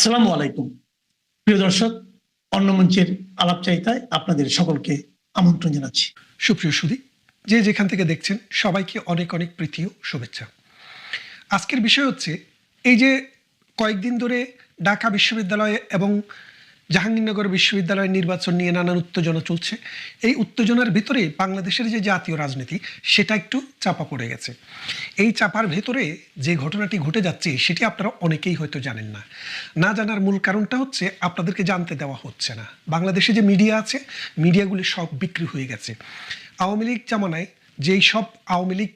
আসসালামু আলাইকুম। প্রিয় দর্শক, অন্য মঞ্চের আলাপচারিতায় আপনাদের সকলকে আমন্ত্রণ জানাচ্ছি। সুপ্রিয় সুদী যে যেখান থেকে দেখছেন, সবাইকে অনেক অনেক প্রীতি ও শুভেচ্ছা। আজকের বিষয় হচ্ছে, এই যে কয়েকদিন ধরে ঢাকা বিশ্ববিদ্যালয়ে এবং জাহাঙ্গীরনগর বিশ্ববিদ্যালয়ের নির্বাচন নিয়ে নানান উত্তেজনা চলছে। এই উত্তেজনার ভিতরে বাংলাদেশের যে জাতীয় রাজনীতি, সেটা একটু চাপা পড়ে গেছে। এই চাপার ভেতরে যে ঘটনাটি ঘটে যাচ্ছে, সেটি আপনারা অনেকেই হয়তো জানেন না। না জানার মূল কারণটা হচ্ছে, আপনাদেরকে জানতে দেওয়া হচ্ছে না। বাংলাদেশে যে মিডিয়া আছে, মিডিয়াগুলি সব বিক্রি হয়ে গেছে। আওয়ামী লীগ জামানায় যেই সব আওয়ামী লীগ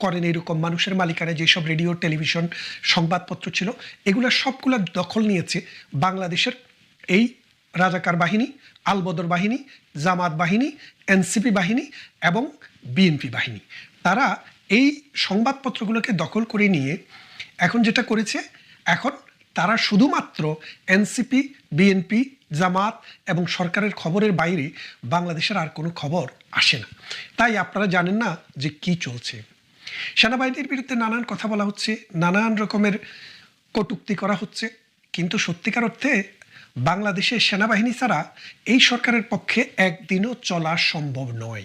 করেন এরকম মানুষের মালিকানা যেসব রেডিও, টেলিভিশন, সংবাদপত্র ছিল, এগুলো সবগুলো দখল নিয়েছে বাংলাদেশের এই রাজাকার বাহিনী আলবদর বাহিনী, জামাত বাহিনী, এনসিপি বাহিনী এবং বিএনপি বাহিনী। তারা এই সংবাদপত্রগুলোকে দখল করে নিয়ে এখন যেটা করেছে, এখন তারা শুধুমাত্র এনসিপি, বিএনপি, জামাত এবং সরকারের খবরের বাইরে বাংলাদেশের আর কোনো খবর আসে না। তাই আপনারা জানেন না যে কি চলছে। সেনাবাহিনীর বিরুদ্ধে নানান কথা বলা হচ্ছে, নানান রকমের কটুক্তি করা হচ্ছে, কিন্তু সত্যিকার অর্থে বাংলাদেশে সেনাবাহিনী ছাড়া এই সরকারের পক্ষে একদিনও চলা সম্ভব নয়।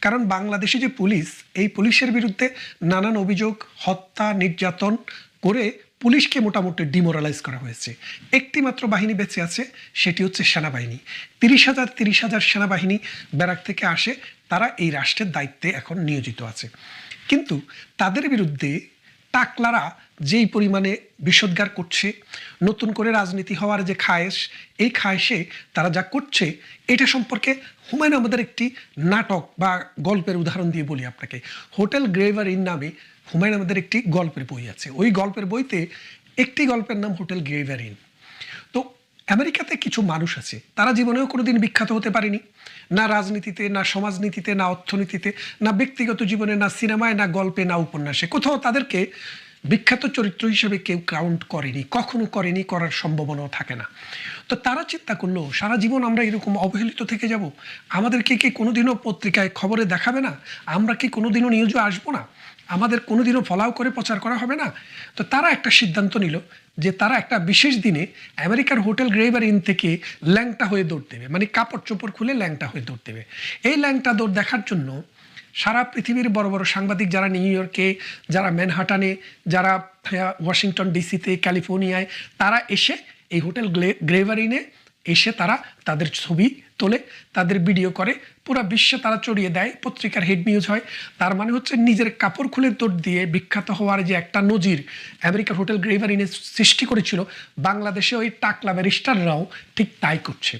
কারণ বাংলাদেশে যে পুলিশ, এই পুলিশের বিরুদ্ধে নানান অভিযোগ, হত্যা, নির্যাতন করে পুলিশকে মোটামুটি ডিমোরালাইজ করা হয়েছে। একটি মাত্র বাহিনী বেঁচে আছে, সেটি হচ্ছে সেনাবাহিনী। তিরিশ হাজার তিরিশ হাজার সেনাবাহিনী ব্যারাক থেকে আসে, তারা এই রাষ্ট্রের দায়িত্বে এখন নিয়োজিত আছে। কিন্তু তাদের বিরুদ্ধে টাকলারা যেই পরিমাণে বিষোদ্গার করছে, নতুন করে রাজনীতি হওয়ার যে খায়েশ, এই খায়েশে তারা যা করছে, এটা সম্পর্কে হুমায়ুন আহমেদের একটি নাটক বা গল্পের উদাহরণ দিয়ে বলি আপনাকে। হোটেল গ্রেভার ইন নামে হুমায়ুন আহমেদের একটি গল্পের বই আছে। ওই গল্পের বইতে একটি গল্পের নাম হোটেল গ্রেভার। ইন তো আমেরিকাতে কিছু মানুষ আছে, তারা জীবনেও কোনোদিন বিখ্যাত হতে পারেনি। না রাজনীতিতে, না সমাজনীতিতে, না অর্থনীতিতে, না ব্যক্তিগত জীবনে, না সিনেমায়, না গল্পে, না উপন্যাসে। কোথাও তাদেরকে বিখ্যাত চরিত্র হিসেবে কেউ কাউন্ট করেনি, কখনো করেনি, করার সম্ভাবনাও থাকে না। তো তারা চিন্তা করল, সারা জীবন আমরা এরকম অবহেলিত থেকে যাব? আমাদেরকে কি কোনোদিনও পত্রিকায় খবরে দেখাবে না? আমরা কি কোনোদিনও নিউজে আসব না? আমাদের কোনোদিনও ফলাও করে প্রচার করা হবে না? তো তারা একটা সিদ্ধান্ত নিল যে তারা একটা বিশেষ দিনে আমেরিকার হোটেল গ্রেভার ইন থেকে ল্যাংটা হয়ে দৌড় দেবে। মানে কাপড় চোপড় খুলে ল্যাংটা হয়ে দৌড় দেবে। এই ল্যাংটা দৌড় দেখার জন্য সারা পৃথিবীর বড় বড় সাংবাদিক যারা নিউ ইয়র্কে, যারা ম্যানহাটানে, যারা ওয়াশিংটন ডিসিতে, ক্যালিফোর্নিয়ায়, তারা এসে এই হোটেল গ্রেভারিনে এসে তারা তাদের ছবি তোলে, তাদের ভিডিও করে। পুরো বিশ্বে তারা চড়িয়ে দেয়, পত্রিকার হেড নিউজ হয়। তার মানে হচ্ছে নিজের কাপড় খুলে দৌড় দিয়ে বিখ্যাত হওয়ার যে একটা নজির আমেরিকার হোটেল গ্রেভারিনে সৃষ্টি করেছিল, বাংলাদেশে ওই টাকলা ব্যারিস্টাররাও ঠিক তাই করছে।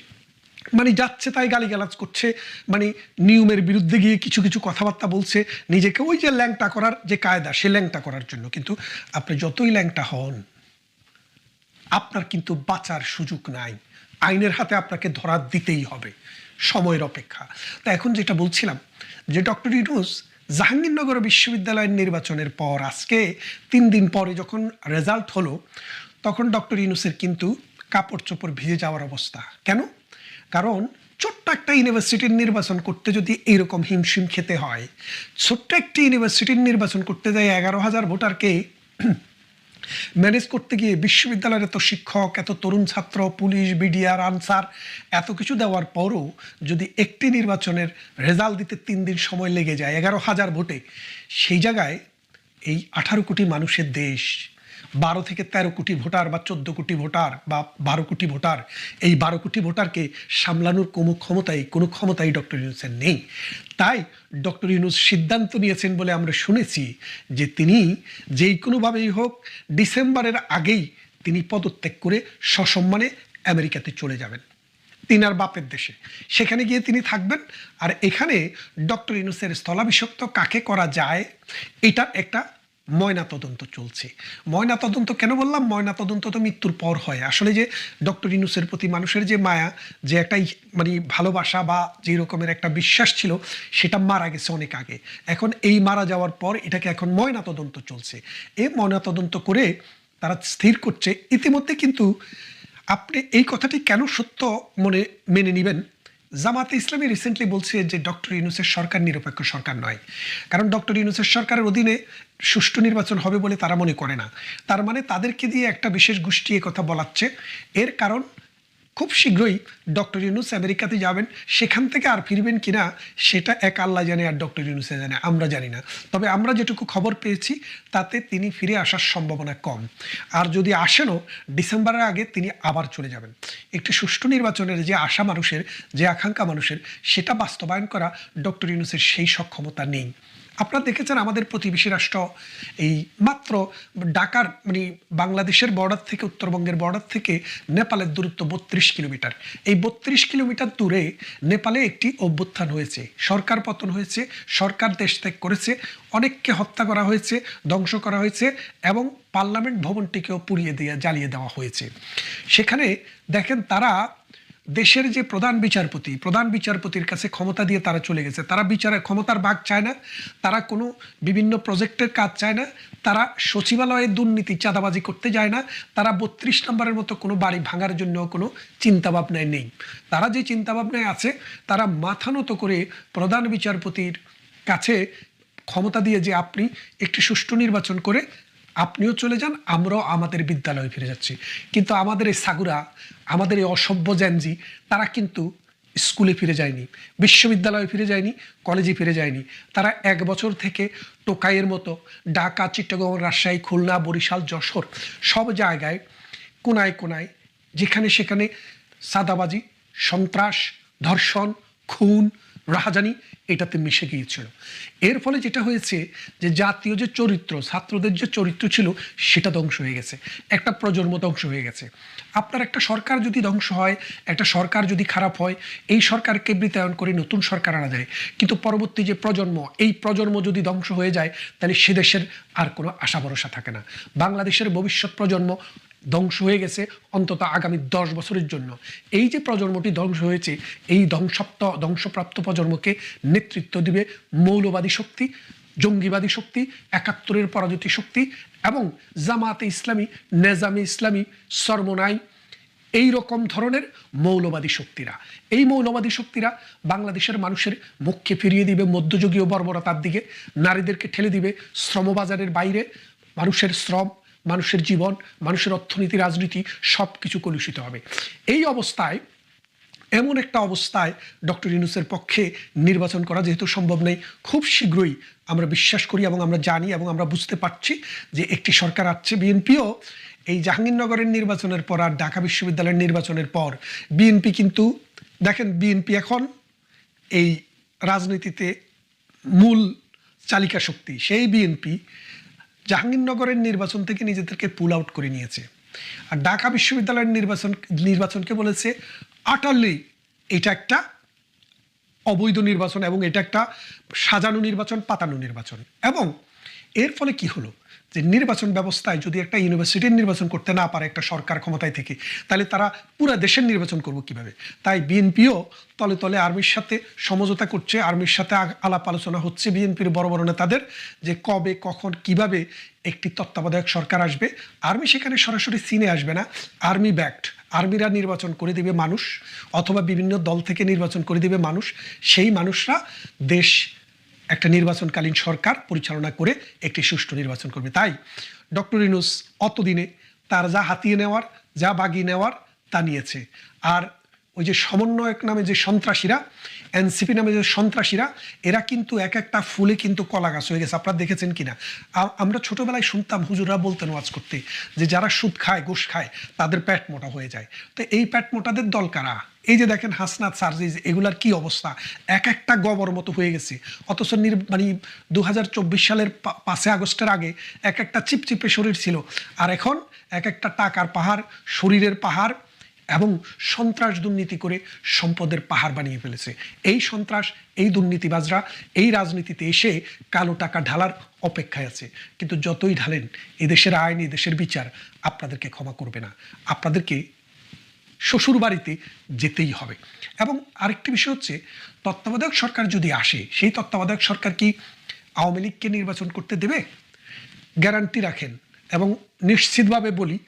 মানে যাচ্ছে তাই গালিগালাজ করছে মানে নিয়মের বিরুদ্ধে গিয়ে কিছু কিছু কথাবার্তা বলছে, নিজেকে ওই যে ল্যাংটা করার যে কায়দা, সে ল্যাংটা করার জন্য। কিন্তু আপনি যতই ল্যাংটা হন, আপনার কিন্তু বাঁচার সুযোগ নাই। আইনের হাতে আপনাকে ধরা দিতেই হবে, সময়ের অপেক্ষা। তা এখন যেটা বলছিলাম, যে ডক্টর ইউনুস জাহাঙ্গীরনগর বিশ্ববিদ্যালয়ের নির্বাচনের পর, আজকে তিন দিন পরে যখন রেজাল্ট হলো, তখন ডক্টর ইউনুসের কিন্তু কাপড় চোপড় ভিজে যাওয়ার অবস্থা। কেন? কারণ ছোট্ট একটা ইউনিভার্সিটির নির্বাচন করতে যদি এইরকম হিমশিম খেতে হয়, ছোট্ট একটি ইউনিভার্সিটির নির্বাচন করতে যায় এগারো হাজার ভোটারকে ম্যানেজ করতে গিয়ে বিশ্ববিদ্যালয়ের এত শিক্ষক, এত তরুণ ছাত্র, পুলিশ বিডিআর আনসার এত কিছু দেওয়ার পরও যদি একটি নির্বাচনের রেজাল্ট দিতে তিন দিন সময় লেগে যায় এগারো হাজার ভোটে, সেই জায়গায় এই আঠারো কোটি মানুষের দেশ বারো থেকে তেরো কোটি ভোটার বা চোদ্দ কোটি ভোটার বা বারো কোটি ভোটার, এই বারো কোটি ভোটারকে সামলানোর কোনো ক্ষমতাই কোনো ক্ষমতাই ডক্টর ইউনুসের নেই। তাই ডক্টর ইউনুস সিদ্ধান্ত নিয়েছেন বলে আমরা শুনেছি যে তিনি যেই কোনোভাবেই হোক ডিসেম্বরের আগেই তিনি পদত্যাগ করে সসম্মানে আমেরিকাতে চলে যাবেন। তিনার বাপের দেশে। সেখানে গিয়ে তিনি থাকবেন। আর এখানে ডক্টর ইনুসের স্থলাভিষিক্ত কাকে করা যায়, এটা একটা ময়না তদন্ত চলছে। ময়না তদন্ত কেন বললাম? ময়না তদন্ত তো মৃত্যুর পর হয়। আসলে যে ডক্টর ইনুসের প্রতি মানুষের যে মায়া, যে একটা ই- মানে ভালোবাসা বা যে রকমের একটা বিশ্বাস ছিল, সেটা মারা গেছে অনেক আগে। এখন এই মারা যাওয়ার পর এটাকে এখন ময়না তদন্ত চলছে। এই ময়না তদন্ত করে তারা স্থির করছে। ইতিমধ্যে কিন্তু আপনি এই কথাটি কেন সত্য মনে, মেনে নেবেন? জামাতে ইসলামী রিসেন্টলি বলছে যে ডক্টর ইউনুসের সরকার নিরপেক্ষ সরকার নয়। কারণ ডক্টর ইউনুসের সরকারের অধীনে সুষ্ঠু নির্বাচন হবে বলে তারা মনে করে না। তার মানে তাদেরকে দিয়ে একটা বিশেষ গোষ্ঠী কথা বলাচ্ছে। এর কারণ খুব শীঘ্রই ডক্টর ইউনুস আমেরিকাতে যাবেন। সেখান থেকে আর ফিরবেন কিনা, সেটা এক আল্লাহ জানে আর ডক্টর ইউনুসে জানে, আমরা জানি না। তবে আমরা যেটুকু খবর পেয়েছি, তাতে তিনি ফিরে আসার সম্ভাবনা কম। আর যদি আসেনও, ডিসেম্বরের আগে তিনি আবার চলে যাবেন। একটি সুষ্ঠু নির্বাচনের যে আশা মানুষের, যে আকাঙ্ক্ষা মানুষের, সেটা বাস্তবায়ন করা ডক্টর ইউনুসের সেই সক্ষমতা নেই। আপনারা দেখেছেন আমাদের প্রতিবেশী রাষ্ট্র, এই মাত্র ঢাকার মানে বাংলাদেশের বর্ডার থেকে, উত্তরবঙ্গের বর্ডার থেকে নেপালের দূরত্ব বত্রিশ কিলোমিটার। এই বত্রিশ কিলোমিটার দূরে নেপালে একটি অভ্যুত্থান হয়েছে। সরকার পতন হয়েছে, সরকার দেশ ত্যাগ করেছে, অনেককে হত্যা করা হয়েছে, ধ্বংস করা হয়েছে এবং পার্লামেন্ট ভবনটিকেও পুড়িয়ে দিয়ে, জ্বালিয়ে দেওয়া হয়েছে। সেখানে দেখেন তারা দেশের যে প্রধান বিচারপতি, প্রধান বিচারপতির কাছে ক্ষমতা দিয়ে তারা চলে গেছে। তারা বিচারের ক্ষমতার ভাগ চায় না, তারা কোনো বিভিন্ন প্রজেক্টের কাজ চায় না, তারা সচিবালয়ে দুর্নীতি, চাঁদাবাজি করতে যায় না, তারা বত্রিশ নম্বরের মতো কোনো বাড়ি ভাঙার জন্য কোনো চিন্তাভাবনায় নেই। তারা যে চিন্তাভাবনায় আছে, তারা মাথা নত করে প্রধান বিচারপতির কাছে ক্ষমতা দিয়ে যে আপনি একটি সুষ্ঠু নির্বাচন করে আপনিও চলে যান, আমরাও আমাদের বিদ্যালয়ে ফিরে যাচ্ছি। কিন্তু আমাদের এই সাগুরা, আমাদের এই অসভ্য জ্যানজি, তারা কিন্তু স্কুলে ফিরে যায়নি, বিশ্ববিদ্যালয়ে ফিরে যায়নি, কলেজে ফিরে যায়নি। তারা এক বছর থেকে টোকাইয়ের মতো ঢাকা চিট্টগ্রাম রাজশাহী, খুলনা, বরিশাল, যশোর সব জায়গায়, কোনায় কোনায়, যেখানে সেখানে সাদাবাজি, সন্ত্রাস, ধর্ষণ, খুন রাহাজানি এটাতে মিশে গিয়েছিল। এর ফলে যেটা হয়েছে যে জাতীয় যে চরিত্র, ছাত্রদের যে চরিত্র ছিল, সেটা ধ্বংস হয়ে গেছে। একটা প্রজন্ম ধ্বংস হয়ে গেছে। আপনার একটা সরকার যদি ধ্বংস হয়, একটা সরকার যদি খারাপ হয়, এই সরকারকে বৃতায়ন করে নতুন সরকার আনা যায়। কিন্তু পরবর্তী যে প্রজন্ম, এই প্রজন্ম যদি ধ্বংস হয়ে যায়, তাহলে সে দেশের আর কোনো আশা ভরসা থাকে না। বাংলাদেশের ভবিষ্যৎ প্রজন্ম ধ্বংস হয়ে গেছে অন্তত আগামী দশ বছরের জন্য। এই যে প্রজন্মটি ধ্বংস হয়েছে, এই ধ্বংসপ্ত, ধ্বংসপ্রাপ্ত প্রজন্মকে নেতৃত্ব দিবে মৌলবাদী শক্তি, জঙ্গিবাদী শক্তি, একাত্তরের পরাজিত শক্তি এবং জামাতে ইসলামী, নেজামে ইসলামী সর্বনাই এই রকম ধরনের মৌলবাদী শক্তিরা। এই মৌলবাদী শক্তিরা বাংলাদেশের মানুষের মুখকে ফিরিয়ে দিবে, মধ্যযুগীয় বর্বরতার দিকে, নারীদেরকে ঠেলে দিবে, শ্রমবাজারের বাইরে মানুষের শ্রম মানুষের জীবন, মানুষের অর্থনীতি, রাজনীতি সব কিছু কলুষিত হবে। এই অবস্থায়, এমন একটা অবস্থায় ডক্টর ইউনুসের পক্ষে নির্বাচন করা যেহেতু সম্ভব নেই, খুব শীঘ্রই আমরা বিশ্বাস করি এবং আমরা জানি এবং আমরা বুঝতে পারছি যে একটি সরকার আসছে বিএনপিও। এই জাহাঙ্গীরনগরের নির্বাচনের পর আর ঢাকা বিশ্ববিদ্যালয়ের নির্বাচনের পর বিএনপি কিন্তু, দেখেন বিএনপি এখন এই রাজনীতিতে মূল চালিকা শক্তি, সেই বিএনপি জাহাঙ্গীরনগরের নির্বাচন থেকে নিজেদেরকে পুল আউট করে নিয়েছে। আর ঢাকা বিশ্ববিদ্যালয়ের নির্বাচন, নির্বাচনকে বলেছে আটারলি এটা একটা অবৈধ নির্বাচন এবং এটা একটা সাজানো নির্বাচন, পাতানো নির্বাচন। এবং এর ফলে কি হলো? যে নির্বাচন ব্যবস্থায় যদি একটা ইউনিভার্সিটির নির্বাচন করতে না পারে একটা সরকার ক্ষমতায় থেকে, তাহলে তারা পুরো দেশের নির্বাচন করব কীভাবে? তাই বিএনপিও তলে তলে আর্মির সাথে সমঝোতা করছে, আর্মির সাথে আলাপ আলোচনা হচ্ছে বিএনপির বড় বড় নেতাদের যে কবে, কখন, কীভাবে একটি তত্ত্বাবধায়ক সরকার আসবে। আর্মি সেখানে সরাসরি সিনে আসবে না, আর্মি ব্যাক্ট আর্মিরা নির্বাচন করে দিবে মানুষ, অথবা বিভিন্ন দল থেকে নির্বাচন করে দিবে মানুষ। সেই মানুষরা দেশ একটা নির্বাচনকালীন সরকার পরিচালনা করে একটি সুষ্ঠু নির্বাচন করবে। তাই ডক্টর ইনুস অতদিনে তার যা হাতিয়ে নেওয়ার, যা বাগিয়ে নেওয়ার তা নিয়েছে। আর ওই যে সমন্বয়ক নামে যে সন্ত্রাসীরা, এনসিপি নামে যে সন্ত্রাসীরা, এরা কিন্তু এক একটা ফুলে কিন্তু কলা গাছ হয়ে গেছে। আপনারা দেখেছেন কিনা? আমরা ছোটবেলায় শুনতাম হুজুররা বলতেন ওয়াজ করতে যে, যারা সুদ খায়, ঘুষ খায়, তাদের প্যাট মোটা হয়ে যায়। তো এই প্যাট মোটাদের দল কারা? এই যে দেখেন হাসনাত সার্জিজ এগুলার কি অবস্থা? এক একটা গবর মতো হয়ে গেছে। অথচ নির মানে দু হাজার চব্বিশ সালের পা- পাঁচই আগস্টের আগে এক একটা চিপচিপে শরীর ছিল। আর এখন এক একটা টাকার পাহাড়, শরীরের পাহাড় এবং সন্ত্রাস দুর্নীতি করে সম্পদের পাহাড় বানিয়ে ফেলেছে। এই সন্ত্রাস, এই দুর্নীতিবাজরা এই রাজনীতিতে এসে কালো টাকা ঢালার অপেক্ষায় আছে। কিন্তু যতই ঢালেন, এদেশের আইন, এদেশের বিচার আপনাদেরকে ক্ষমা করবে না। আপনাদেরকে শ্বশুর বাড়িতে যেতেই হবে। এবং আরেকটি বিষয় হচ্ছে, তত্ত্বাবধায়ক সরকার যদি আসে, সেই তত্ত্বাবধায়ক সরকার কি আওয়ামী লীগকে নির্বাচন করতে দেবে? গ্যারান্টি রাখেন। এবং নিশ্চিতভাবে বলি,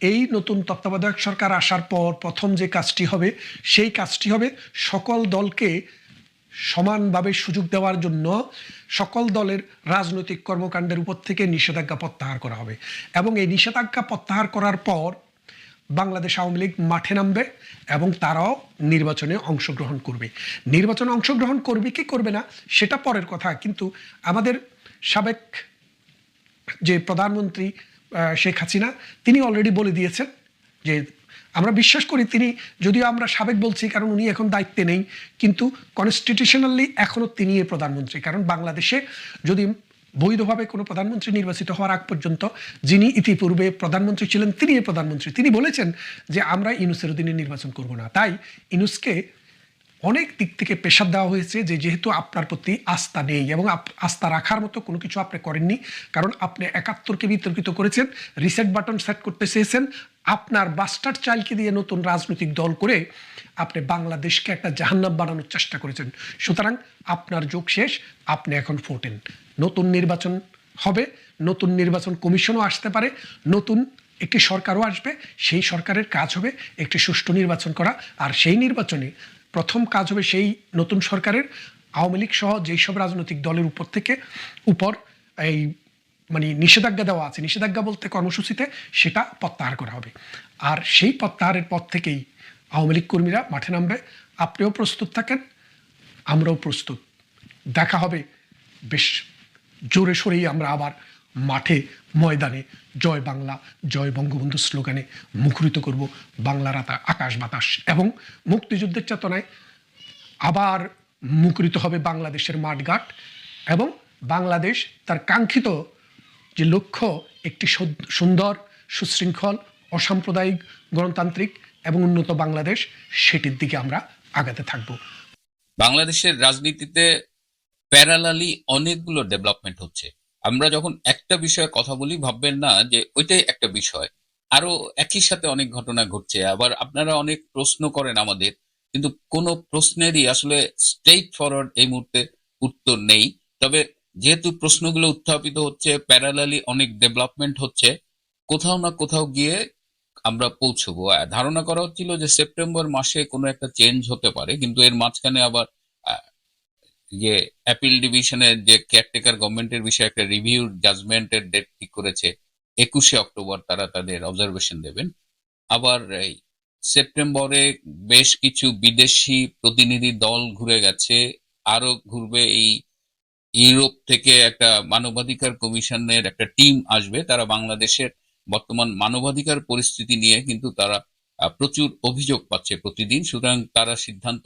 এই নতুন তত্ত্বাবধায়ক সরকার আসার পর প্রথম যে কাজটি হবে, সেই কাজটি হবে সকল দলকে সমানভাবে সুযোগ দেওয়ার জন্য সকল দলের রাজনৈতিক কর্মকাণ্ডের উপর থেকে নিষেধাজ্ঞা প্রত্যাহার করা হবে। এবং এই নিষেধাজ্ঞা প্রত্যাহার করার পর বাংলাদেশ আওয়ামী লীগ মাঠে নামবে এবং তারাও নির্বাচনে অংশগ্রহণ করবে। নির্বাচনে অংশগ্রহণ করবে কি করবে না, সেটা পরের কথা। কিন্তু আমাদের সাবেক যে প্রধানমন্ত্রী শেখ হাসিনা, তিনি অলরেডি বলে দিয়েছেন যে, আমরা বিশ্বাস করি তিনি, যদিও আমরা সাবেক বলছি, কারণ উনি এখন দায়িত্বে নেই, কিন্তু কনস্টিটিউশনালি এখনও তিনি প্রধানমন্ত্রী। কারণ বাংলাদেশে যদি বৈধভাবে কোনো প্রধানমন্ত্রী নির্বাচিত হওয়ার আগ পর্যন্ত যিনি ইতিপূর্বে প্রধানমন্ত্রী ছিলেন তিনি প্রধানমন্ত্রী। তিনি বলেছেন যে, আমরা ইনুসের অধীনে নির্বাচন করব না। তাই ইনুসকে অনেক দিক থেকে প্রেশার দেওয়া হয়েছে যে, যেহেতু আপনার প্রতি আস্থা নেই এবং আস্থা রাখার মতো কোনো কিছু আপনি করেননি, কারণ আপনি একাত্তরকে বিতর্কিত করেছেন রিসেট বাটন সেট করতে চেয়েছেন, আপনার বাস্টার চাইল্ডকে দিয়ে নতুন রাজনৈতিক দল করে আপনি বাংলাদেশকে একটা জাহান্নাম বানানোর চেষ্টা করেছেন। সুতরাং আপনার যোগ শেষ, আপনি এখন ফোটেন নতুন নির্বাচন হবে, নতুন নির্বাচন কমিশনও আসতে পারে, নতুন একটি সরকারও আসবে, সেই সরকারের কাজ হবে একটি সুষ্ঠু নির্বাচন করা, আর সেই নির্বাচনে প্রথম কাজ হবে সেই নতুন সরকারের, আওয়ামী লীগ সহ যেই সব রাজনৈতিক দলের উপর থেকে উপর এই মানে নিষেধাজ্ঞা দেওয়া আছে, নিষেধাজ্ঞা বলতে কর্মসূচিতে সেটা প্রত্যাহার করা হবে। আর সেই প্রত্যাহারের পর থেকেই আওয়ামী লীগ কর্মীরা মাঠে নামবে, আপনিও প্রস্তুত থাকেন, আমরাও প্রস্তুত। দেখা হবে, বেশ জোরে সোরেই আমরা আবার মাঠে, ময়দানে, জয় বাংলা, জয় বঙ্গবন্ধু স্লোগানে মুখরিত করব বাংলার আকাশ বাতাস এবং মুক্তিযুদ্ধের চেতনায় আবার মুখরিত হবে বাংলাদেশের মাঠঘাট এবং বাংলাদেশ তার কাঙ্ক্ষিত যে লক্ষ্য, একটি সুন্দর, সুশৃঙ্খল, অসাম্প্রদায়িক, গণতান্ত্রিক এবং উন্নত বাংলাদেশ, সেটির দিকে আমরা আগাতে থাকব। বাংলাদেশের রাজনীতিতে প্যারালালি অনেকগুলো ডেভেলপমেন্ট হচ্ছে। আমরা যখন একটা বিষয়ে কথা বলি, ভাববেন না যে ওইটাই একটা বিষয়। আরও একই সাথে অনেক ঘটনা ঘটছে। আবার আপনারা অনেক প্রশ্ন করেন আমাদের, কিন্তু কোনো প্রশ্নেরই আসলে স্ট্রেইট ফরওয়ার্ড এই মুহূর্তে উত্তর নেই। তবে যেহেতু প্রশ্নগুলো উত্থাপিত হচ্ছে প্যারালালি অনেক ডেভেলপমেন্ট হচ্ছে, কোথাও না কোথাও গিয়ে আমরা পৌঁছবো। ধারণা করা হচ্ছিল যে সেপ্টেম্বর মাসে কোনো একটা চেঞ্জ হতে পারে, কিন্তু এর মাঝখানে আবার যে অ্যাপিল ডিভিশনের যে কেয়ারটেকার গভর্নমেন্টের বিষয়ে একটা রিভিউ জাজমেন্টের ডেট ঠিক করেছে, একুশে অক্টোবর তারা তাদের অবজারভেশন দেবেন। আবার সেপ্টেম্বরে বেশ কিছু বিদেশি প্রতিনিধি দল ঘুরে গেছে আরও ঘুরবে এই ইউরোপ থেকে একটা মানবাধিকার কমিশনের একটা টিম আসবে। তারা বাংলাদেশের বর্তমান মানবাধিকার পরিস্থিতি নিয়ে কিন্তু তারা প্রচুর অভিযোগ পাচ্ছে প্রতিদিন। সুতরাং তারা সিদ্ধান্ত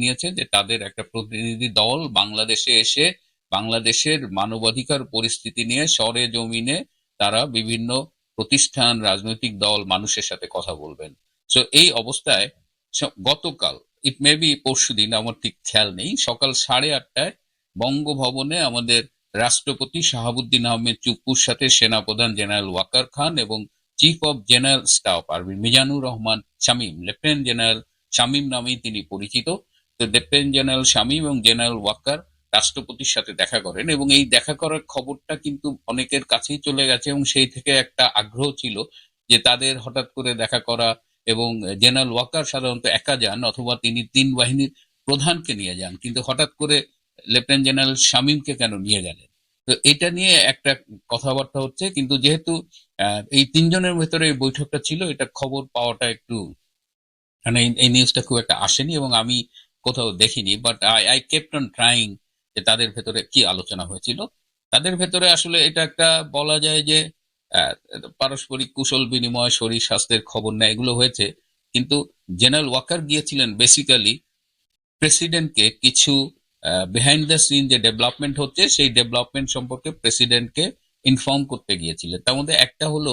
নিয়েছে যে তাদের একটা প্রতিনিধি দল বাংলাদেশে এসে বাংলাদেশের মানবাধিকার পরিস্থিতি নিয়ে সরে জমিনে তারা বিভিন্ন প্রতিষ্ঠান, রাজনৈতিক দল, মানুষের সাথে কথা বলবেন। সো এই অবস্থায় গতকাল ইট মে বি পরশু দিন, আমার ঠিক খেয়াল নেই, সকাল সাড়ে আটটায় বঙ্গভবনে আমাদের রাষ্ট্রপতি শাহাবুদ্দিন আহমেদ চুপ্পুর সাথে সেনাপ্রধান জেনারেল ওয়াকার খান এবং চিফ অফ জেনারেল স্টাফ আরবি মিজানুর রহমান শামীম লেফটেন্যান্ট জেনারেল শামীম নামেই তিনি পরিচিত। তো লেফটেন্যান্ট জেনারেল শামীম এবং জেনারেল ওয়াকার রাষ্ট্রপতির সাথে দেখা করেন এবং এই দেখা করার খবরটা কিন্তু অনেকের কাছেই চলে গেছে এবং সেই থেকে একটা আগ্রহ ছিল যে তাদের হঠাৎ করে দেখা করা এবং জেনারেল ওয়াকার সাধারণত একা যান অথবা তিনি তিন বাহিনীর প্রধানকে নিয়ে যান। কিন্তু হঠাৎ করে লেফটেন্যান্ট জেনারেল শামীমকে কেন নিয়ে গেলেন? তো এটা নিয়ে একটা কথাবার্তা হচ্ছে, কিন্তু যেহেতু এই তিনজনের ভেতরে এই বৈঠকটা ছিল এটা খবর পাওয়াটা একটু মানে এই- নিউজটা খুব একটা আসেনি এবং আমি কোথাও দেখিনি but I I kept on trying যে তাদের ভেতরে কি আলোচনা হয়েছিল। তাদের ভেতরে আসলে এটা একটা বলা যায় যে পারস্পরিক কুশল বিনিময়, শরীর স্বাস্থ্যের খবর নেয়, এগুলো হয়েছে। কিন্তু জেনারেল ওয়াকার গিয়েছিলেন বেসিক্যালি প্রেসিডেন্টকে কিছু বিহাইন্ড দ্য সিন যে ডেভেলপমেন্ট হচ্ছে, সেই ডেভেলপমেন্ট সম্পর্কে প্রেসিডেন্টকে ইনফর্ম করতে গিয়েছিলেন। তার মধ্যে একটা হলো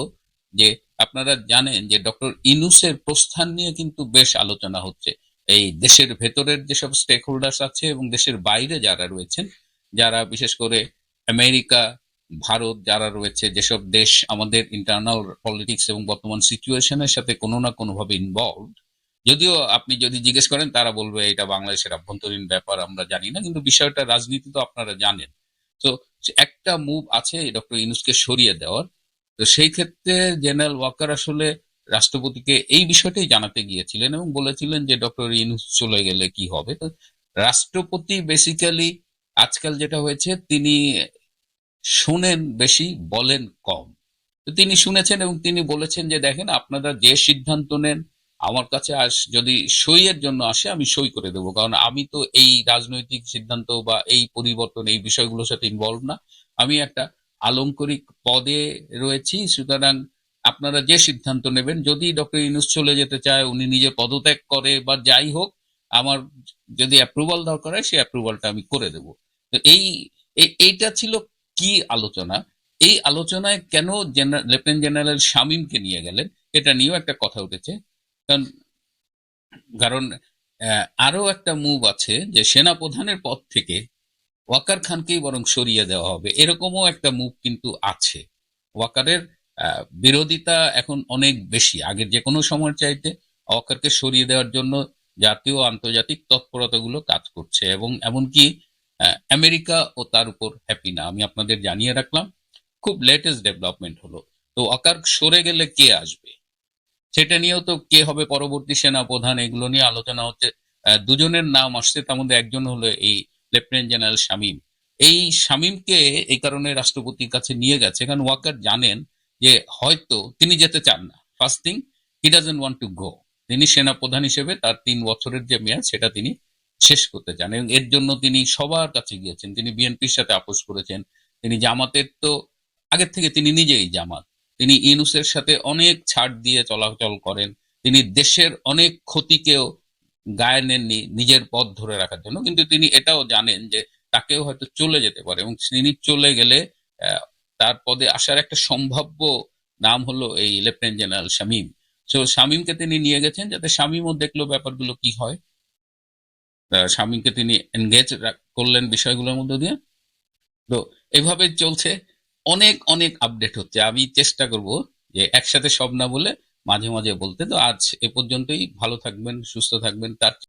যে, আপনারা জানেন যে ডক্টর ইনুসের প্রস্থান নিয়ে কিন্তু বেশ আলোচনা হচ্ছে। এই দেশের ভেতরের যেসব স্টেক হোল্ডার্স আছে এবং দেশের বাইরে যারা রয়েছেন, যারা বিশেষ করে আমেরিকা, ভারত যারা রয়েছে, যেসব দেশ আমাদের ইন্টারনাল পলিটিক্স এবং বর্তমান সিচুয়েশনের সাথে কোনো না কোনোভাবে ইনভলভ যদিও আপনি যদি জিজ্ঞেস করেন, তারা বলবে এটা বাংলাদেশের আভ্যন্তরীণ ব্যাপার, আমরা জানি না, কিন্তু বিষয়টা রাজনীতি তো আপনারা জানেন। তো একটা মুভ আছে ডক্টর ইনুসকে সরিয়ে দেওয়ার। তো সেই ক্ষেত্রে জেনারেল ওয়াকার আসলে রাষ্ট্রপতিকে এই বিষয়টাই জানাতে গিয়েছিলেন এবং বলেছিলেন যে, ডক্টর ইনুস চলে গেলে কি হবে? তো রাষ্ট্রপতি বেসিক্যালি আজকাল যেটা হয়েছে, তিনি শোনেন বেশি, বলেন কম। তো তিনি শুনেছেন এবং তিনি বলেছেন যে, দেখেন, আপনারা যে সিদ্ধান্ত নেন আমার কাছে আস, যদি সইয়ের জন্য আসে, আমি সই করে দেবো। কারণ আমি তো এই রাজনৈতিক সিদ্ধান্ত বা এই পরিবর্তন, এই বিষয়গুলোর সাথে ইনভলভ না। আমি একটা আলঙ্করিক পদে রয়েছি। সুতরাং আপনারা যে সিদ্ধান্ত নেবেন, যদি ডক্টর ইউনুস চলে যেতে চায়, উনি নিজে পদত্যাগ করে বা যাই হোক, আমার যদি অ্যাপ্রুভাল দরকার হয়, সেই অ্যাপ্রুভালটা আমি করে দেব। তো এই এইটা ছিল কি আলোচনা? এই আলোচনায় কেন লেফটেন্যান্ট জেনারেল শামীমকে নিয়ে গেলেন, এটা নিয়েও একটা কথা উঠেছে। কারণ কারণ একটা মুভ আছে যে সেনা প্রধানের পদ থেকে ওয়াকার খানকেই বরং সরিয়ে দেওয়া হবে। এরকমও একটা মুভ কিন্তু আছে। ওয়াকারের বিরোধিতা এখন অনেক বেশি। আগের যে কোনো সময়ের চাইতে ওয়াকারকে সরিয়ে দেওয়ার জন্য জাতীয় আন্তর্জাতিক তৎপরতাগুলো কাজ করছে এবং এমনকি আমেরিকা ও তার উপর হ্যাপি না। আমি আপনাদের জানিয়ে রাখলাম, খুব লেটেস্ট ডেভেলপমেন্ট হলো। তো ওয়াকার সরে গেলে কে আসবে? সেটা নিয়েও তো কে হবে পরবর্তী সেনা প্রধান এগুলো নিয়ে আলোচনা হচ্ছে। দুজনের নাম আসছে, তার মধ্যে একজন হলো এই লেফটেন্যান্ট জেনারেল শামীম। এই শামীমকে এই কারণে রাষ্ট্রপতির কাছে নিয়ে গেছে, কারণ ওয়াকার জানেন যে হয়তো তিনি যেতে চান না। First thing he doesn't want to go তিনি সেনা প্রধান হিসেবে তার তিন বছরের যে মেয়াদ, সেটা তিনি শেষ করতে চান এবং এর জন্য তিনি সবার কাছে গিয়েছেন। তিনি বিএনপির সাথে আপোষ করেছেন। তিনি জামাতের তো, আগের থেকে তিনি নিজেই জামাত। তিনি ইউনুসের সাথে অনেক ছাড় দিয়ে চলাচল করেন। তিনি দেশের অনেক ক্ষতিকেও গায়ে নেননি নিজের পথ ধরে রাখার জন্য। কিন্তু তিনি এটাও জানেন যে তাকেও হয়তো চলে যেতে পারে এবং তিনি চলে গেলে তার পদে আসার একটা সম্ভাব্য নাম হলো এই লেফটেন্যান্ট জেনারেল শামীম। তো শামীমকে তিনি নিয়ে গেছেন যাতে শামীমও দেখল ব্যাপারগুলো কি হয়। শামীমকে তিনি এনগেজ করলেন বিষয়গুলোর মধ্যে দিয়ে। তো এভাবে চলছে। অনেক অনেক আপডেট হচ্ছে। আমি চেষ্টা করব যে একসাথে সব না বলে মাঝে মাঝে বলতে। তো আজ এ পর্যন্তই। ভালো থাকবেন, সুস্থ থাকবেন। তার